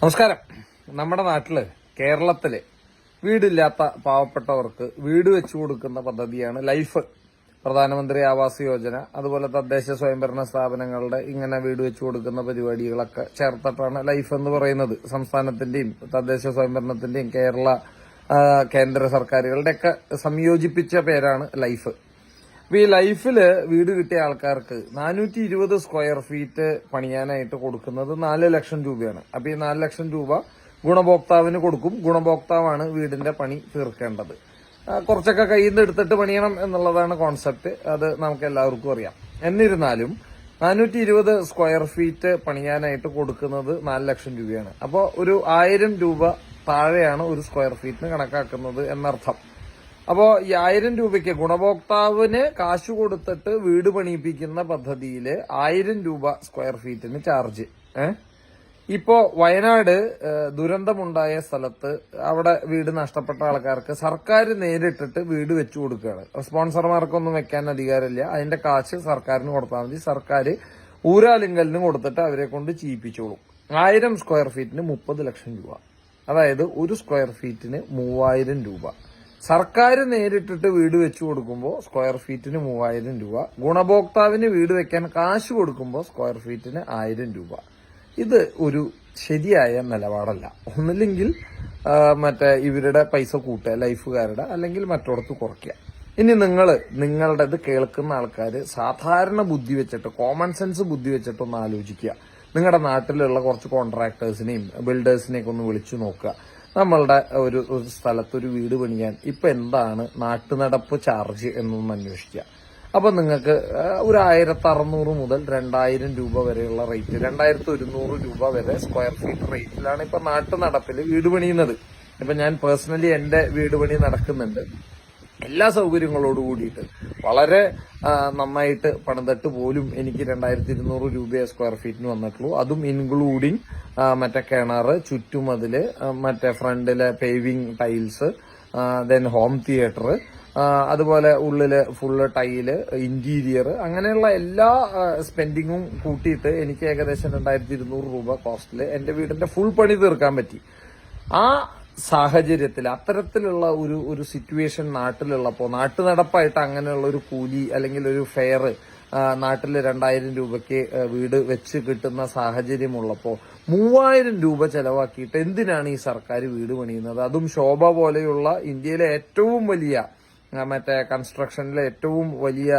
നമസ്കാരം. നമ്മുടെ നാട്ടിൽ കേരളത്തിൽ വീടില്ലാത്ത പാവപ്പെട്ടവർക്ക് വീട് വെച്ചു കൊടുക്കുന്ന പദ്ധതിയാണ് ലൈഫ്. പ്രധാനമന്ത്രി ആവാസ് യോജന അതുപോലെ തദ്ദേശ സ്വയംഭരണ സ്ഥാപനങ്ങളുടെ ഇങ്ങനെ വീട് വെച്ചു കൊടുക്കുന്ന പരിപാടികളൊക്കെ ചേർത്തിട്ടാണ് ലൈഫ് എന്ന് പറയുന്നത്. സംസ്ഥാനത്തിന്റെയും തദ്ദേശ സ്വയംഭരണത്തിന്റെയും കേരള കേന്ദ്ര സർക്കാരുകളുടെയൊക്കെ സംയോജിപ്പിച്ച പേരാണ് ലൈഫ്. അപ്പൊ ഈ ലൈഫിൽ വീട് കിട്ടിയ ആൾക്കാർക്ക് നാനൂറ്റി ഇരുപത് സ്ക്വയർ ഫീറ്റ് പണിയാനായിട്ട് കൊടുക്കുന്നത് നാല് ലക്ഷം രൂപയാണ്. അപ്പൊ ഈ നാല് ലക്ഷം രൂപ ഗുണഭോക്താവിന് കൊടുക്കും. ഗുണഭോക്താവാണ് വീടിന്റെ പണി തീർക്കേണ്ടത്. കുറച്ചൊക്കെ കയ്യിൽ നിന്ന് എടുത്തിട്ട് പണിയണം എന്നുള്ളതാണ് കോൺസെപ്റ്റ്. അത് നമുക്ക് എല്ലാവർക്കും അറിയാം. എന്നിരുന്നാലും നാനൂറ്റി ഇരുപത് സ്ക്വയർ ഫീറ്റ് പണിയാനായിട്ട് കൊടുക്കുന്നത് നാല് ലക്ഷം രൂപയാണ്. അപ്പോൾ ഒരു ആയിരം രൂപ താഴെയാണ് ഒരു സ്ക്വയർ ഫീറ്റിന് കണക്കാക്കുന്നത് എന്നർത്ഥം. അപ്പോ ഈ ആയിരം രൂപയ്ക്ക് ഗുണഭോക്താവിന് കാശ് കൊടുത്തിട്ട് വീട് പണിയിപ്പിക്കുന്ന പദ്ധതിയിൽ ആയിരം രൂപ സ്ക്വയർ ഫീറ്റിന് ചാർജ്. ഇപ്പോ വയനാട് ഏഹ്, ദുരന്തമുണ്ടായ സ്ഥലത്ത് അവിടെ വീട് നഷ്ടപ്പെട്ട ആൾക്കാർക്ക് സർക്കാർ നേരിട്ടിട്ട് വീട് വെച്ചു കൊടുക്കുകയാണ്. സ്പോൺസർമാർക്കൊന്നും വെക്കാൻ അധികാരമില്ല. അതിന്റെ കാശ് സർക്കാരിന് കൊടുത്താൽ മതി. സർക്കാർ ഊരാലിങ്കലിന് കൊടുത്തിട്ട് അവരെ കൊണ്ട് ചെയ്യിപ്പിച്ചോളും ആയിരം സ്ക്വയർ ഫീറ്റിന് മുപ്പത് ലക്ഷം രൂപ. അതായത് ഒരു സ്ക്വയർ ഫീറ്റിന് മൂവായിരം രൂപ. സർക്കാർ നേരിട്ടിട്ട് വീട് വെച്ചു കൊടുക്കുമ്പോൾ സ്ക്വയർ ഫീറ്റിന് മൂവായിരം രൂപ. ഗുണഭോക്താവിന് വീട് വെക്കാൻ കാശ് കൊടുക്കുമ്പോൾ സ്ക്വയർ ഫീറ്റിന് ആയിരം രൂപ. ഇത് ഒരു ശരിയായ നിലപാടല്ല. ഒന്നില്ലെങ്കിൽ മറ്റേ ഇവരുടെ പൈസ കൂട്ടുക ലൈഫുകാരുടെ അല്ലെങ്കിൽ മറ്റോടത്ത് കുറയ്ക്കുക. ഇനി നിങ്ങൾ നിങ്ങളുടെ ഇത് കേൾക്കുന്ന ആൾക്കാർ സാധാരണ ബുദ്ധി വെച്ചിട്ട് കോമൺ സെൻസ് ബുദ്ധി വെച്ചിട്ട് ഒന്ന് ആലോചിക്കുക. നിങ്ങളുടെ നാട്ടിലുള്ള കുറച്ച് കോൺട്രാക്ടേഴ്സിനെയും ബിൽഡേഴ്സിനെയൊക്കെ ഒന്ന് വിളിച്ചു നോക്കുക. നമ്മളുടെ ഒരു ഒരു സ്ഥലത്ത് ഒരു വീട് പണിയാൻ ഇപ്പൊ എന്താണ് നാട്ടുനടപ്പ് ചാർജ് എന്നൊന്ന് അന്വേഷിക്കുക. അപ്പൊ നിങ്ങൾക്ക് ഒരു ആയിരത്തി അറുന്നൂറ് മുതൽ രണ്ടായിരം രൂപ വരെയുള്ള റേറ്റ് രണ്ടായിരത്തി ഒരുന്നൂറ് രൂപ വരെ സ്ക്വയർ ഫീറ്റ് റേറ്റിലാണ് ഇപ്പൊ നാട്ടു നടപ്പിൽ വീട് പണിയുന്നത്. ഇപ്പൊ ഞാൻ പേഴ്സണലി എന്റെ വീട് പണി നടക്കുന്നുണ്ട്. എല്ലാ സൗകര്യങ്ങളോട് കൂടിയിട്ട് വളരെ നന്നായിട്ട് പണിതിട്ട് പോലും എനിക്ക് രണ്ടായിരത്തി ഇരുന്നൂറ് രൂപയെ സ്ക്വയർ ഫീറ്റിന് വന്നിട്ടുള്ളൂ. അതും ഇൻക്ലൂഡിങ് മറ്റേ കിണർ ചുറ്റുമതിൽ ആ, മറ്റേ ഫ്രണ്ടിലെ paving tiles then home theatre അതുപോലെ ഉള്ളിൽ ഫുള്ള് ടൈൽ ഇന്റീരിയർ അങ്ങനെയുള്ള എല്ലാ സ്പെൻഡിങ്ങും കൂട്ടിയിട്ട് എനിക്ക് ഏകദേശം രണ്ടായിരത്തി ഇരുന്നൂറ് രൂപ കോസ്റ്റിൽ എന്റെ വീടിന്റെ ഫുൾ പണി തീർക്കാൻ പറ്റി. ആ സാഹചര്യത്തിൽ അത്തരത്തിലുള്ള ഒരു ഒരു സിറ്റുവേഷൻ നാട്ടിലുള്ളപ്പോൾ നാട്ടു നടപ്പായിട്ട് അങ്ങനെയുള്ള ഒരു കൂലി അല്ലെങ്കിൽ ഒരു ഫെയർ നാട്ടിൽ രണ്ടായിരം രൂപയ്ക്ക് വീട് വെച്ച് കിട്ടുന്ന സാഹചര്യമുള്ളപ്പോൾ മൂവായിരം രൂപ ചെലവാക്കിയിട്ട് എന്തിനാണ് ഈ സർക്കാർ വീട് പണിയുന്നത്? അതും ശോഭ പോലെയുള്ള ഇന്ത്യയിലെ ഏറ്റവും വലിയ മറ്റേ കൺസ്ട്രക്ഷനിലെ ഏറ്റവും വലിയ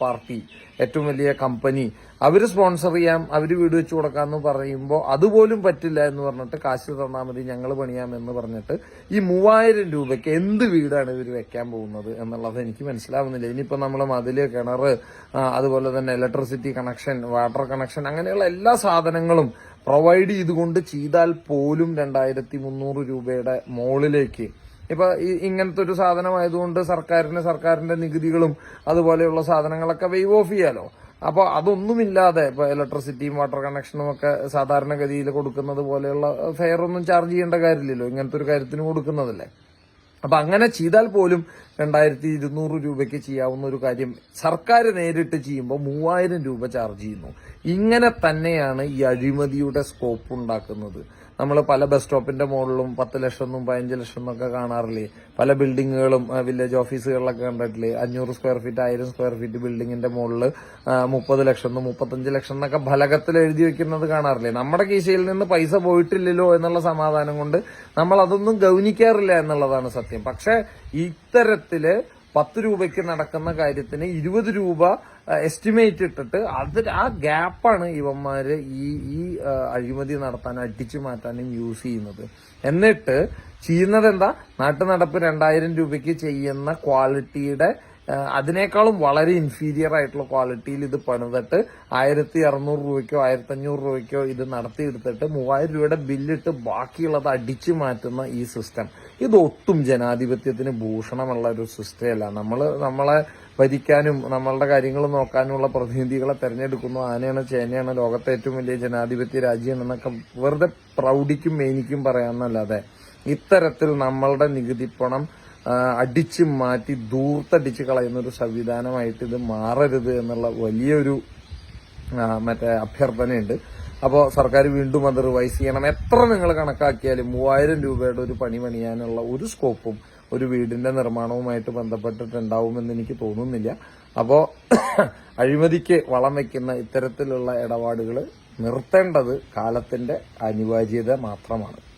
പാർട്ടി ഏറ്റവും വലിയ കമ്പനി അവർ സ്പോൺസർ ചെയ്യാം അവർ വീട് വെച്ചു കൊടുക്കാന്ന് പറയുമ്പോൾ അതുപോലും പറ്റില്ല എന്ന് പറഞ്ഞിട്ട് കാശ് തന്നാൽ മതി ഞങ്ങൾ പണിയാമെന്ന് പറഞ്ഞിട്ട് ഈ മൂവായിരം രൂപയ്ക്ക് എന്ത് വീടാണ് ഇവർ വെക്കാൻ പോകുന്നത് എന്നുള്ളത് എനിക്ക് മനസ്സിലാവുന്നില്ല. ഇനിയിപ്പോൾ നമ്മൾ മതിൽ കിണർ അതുപോലെ തന്നെ ഇലക്ട്രിസിറ്റി കണക്ഷൻ വാട്ടർ കണക്ഷൻ അങ്ങനെയുള്ള എല്ലാ സാധനങ്ങളും പ്രൊവൈഡ് ചെയ്തുകൊണ്ട് ചെയ്താൽ പോലും രണ്ടായിരത്തി മുന്നൂറ് രൂപയുടെ മുകളിലേക്ക് ഇപ്പൊ ഇങ്ങനത്തെ ഒരു സാധനമായതുകൊണ്ട് സർക്കാരിന് സർക്കാരിന്റെ നികുതികളും അതുപോലെയുള്ള സാധനങ്ങളൊക്കെ വെയ്വ് ഓഫ് ചെയ്യാലോ? അപ്പൊ അതൊന്നുമില്ലാതെ ഇപ്പൊ ഇലക്ട്രിസിറ്റിയും വാട്ടർ കണക്ഷനും ഒക്കെ സാധാരണഗതിയിൽ കൊടുക്കുന്നത് പോലെയുള്ള ഫെയർ ഒന്നും ചാർജ് ചെയ്യേണ്ട കാര്യമില്ലല്ലോ. ഇങ്ങനത്തെ ഒരു കാര്യത്തിന് കൊടുക്കുന്നതല്ലേ. അപ്പൊ അങ്ങനെ ചെയ്താൽ പോലും രണ്ടായിരത്തി ഇരുന്നൂറ് രൂപയ്ക്ക് ചെയ്യാവുന്ന ഒരു കാര്യം സർക്കാർ നേരിട്ട് ചെയ്യുമ്പോൾ മൂവായിരം രൂപ ചാർജ് ചെയ്യുന്നു. ഇങ്ങനെ തന്നെയാണ് ഈ അഴിമതിയുടെ സ്കോപ്പ് ഉണ്ടാക്കുന്നത്. നമ്മൾ പല ബസ് സ്റ്റോപ്പിന്റെ മുകളിലും പത്ത് ലക്ഷം ഒന്നും പതിനഞ്ച് ലക്ഷം എന്നൊക്കെ കാണാറില്ലേ? പല ബിൽഡിങ്ങുകളും വില്ലേജ് ഓഫീസുകളിലൊക്കെ കണ്ടിട്ടില്ലേ? അഞ്ഞൂറ് സ്ക്വയർ ഫീറ്റ് ആയിരം സ്ക്വയർ ഫീറ്റ് ബിൽഡിങ്ങിന്റെ മുകളിൽ മുപ്പത് ലക്ഷം എന്നും മുപ്പത്തഞ്ച് ലക്ഷം എന്നൊക്കെ ഫലകത്തിൽ എഴുതി വെക്കുന്നത് കാണാറില്ലേ? നമ്മുടെ കീശയിൽ നിന്ന് പൈസ പോയിട്ടില്ലല്ലോ എന്നുള്ള സമാധാനം കൊണ്ട് നമ്മൾ അതൊന്നും ഗൗനിക്കാറില്ല എന്നുള്ളതാണ് സത്യം. പക്ഷെ ഇത്തരത്തിൽ പത്ത് രൂപയ്ക്ക് നടക്കുന്ന കാര്യത്തിന് ഇരുപത് രൂപ എസ്റ്റിമേറ്റ് ഇട്ടിട്ട് അത് ആ ഗ്യാപ്പാണ് ഇവന്മാർ ഈ ഈ അഴിമതി നടത്താനും അടിച്ചു മാറ്റാനും യൂസ് ചെയ്യുന്നത്. എന്നിട്ട് ചെയ്യുന്നത് എന്താ? നാട്ടു നടപ്പ് രണ്ടായിരം രൂപയ്ക്ക് ചെയ്യുന്ന ക്വാളിറ്റിയുടെ അതിനേക്കാളും വളരെ ഇൻഫീരിയർ ആയിട്ടുള്ള ക്വാളിറ്റിയിൽ ഇത് പണിതിട്ട് ആയിരത്തി അറുന്നൂറ് രൂപയ്ക്കോ ആയിരത്തി അഞ്ഞൂറ് രൂപയ്ക്കോ ഇത് നടത്തിയെടുത്തിട്ട് മൂവായിരം രൂപയുടെ ബില്ലിട്ട് ബാക്കിയുള്ളത് അടിച്ചു മാറ്റുന്ന ഈ സിസ്റ്റം ഇത് ഒട്ടും ജനാധിപത്യത്തിന് ഭൂഷണമുള്ള ഒരു സിസ്റ്റം അല്ല നമ്മൾ നമ്മളെ ഭരിക്കാനും നമ്മളുടെ കാര്യങ്ങൾ നോക്കാനുമുള്ള പ്രതിനിധികളെ തെരഞ്ഞെടുക്കുന്നു. ആനയാണ് ചേനയാണ് ലോകത്തെ ഏറ്റവും വലിയ ജനാധിപത്യ രാജ്യം എന്നൊക്കെ വെറുതെ പ്രൗഢിക്കും മേനിക്കും പറയാമെന്നല്ലാതെ ഇത്തരത്തിൽ നമ്മളുടെ നികുതിപ്പണം പണം അടിച്ചു മാറ്റി ദൂർത്തടിച്ച് കളയുന്ന ഒരു സംവിധാനമായിട്ട് ഇത് മാറരുത് എന്നുള്ള വലിയൊരു മറ്റേ അഭ്യർത്ഥനയുണ്ട്. അപ്പോൾ സർക്കാർ വീണ്ടും അത് റിവൈസ് ചെയ്യണം. എത്ര നിങ്ങൾ കണക്കാക്കിയാലും മൂവായിരം രൂപയുടെ ഒരു പണി പണിയാനുള്ള ഒരു സ്കോപ്പും ഒരു വീടിന്റെ നിർമ്മാണവുമായിട്ട് ബന്ധപ്പെട്ടിട്ടുണ്ടാവുമെന്ന് എനിക്ക് തോന്നുന്നില്ല. അപ്പോൾ അഴിമതിക്ക് വളം വയ്ക്കുന്ന ഇത്തരത്തിലുള്ള ഇടപാടുകൾ നിർത്തേണ്ടത് കാലത്തിന്റെ അനിവാര്യത മാത്രമാണ്.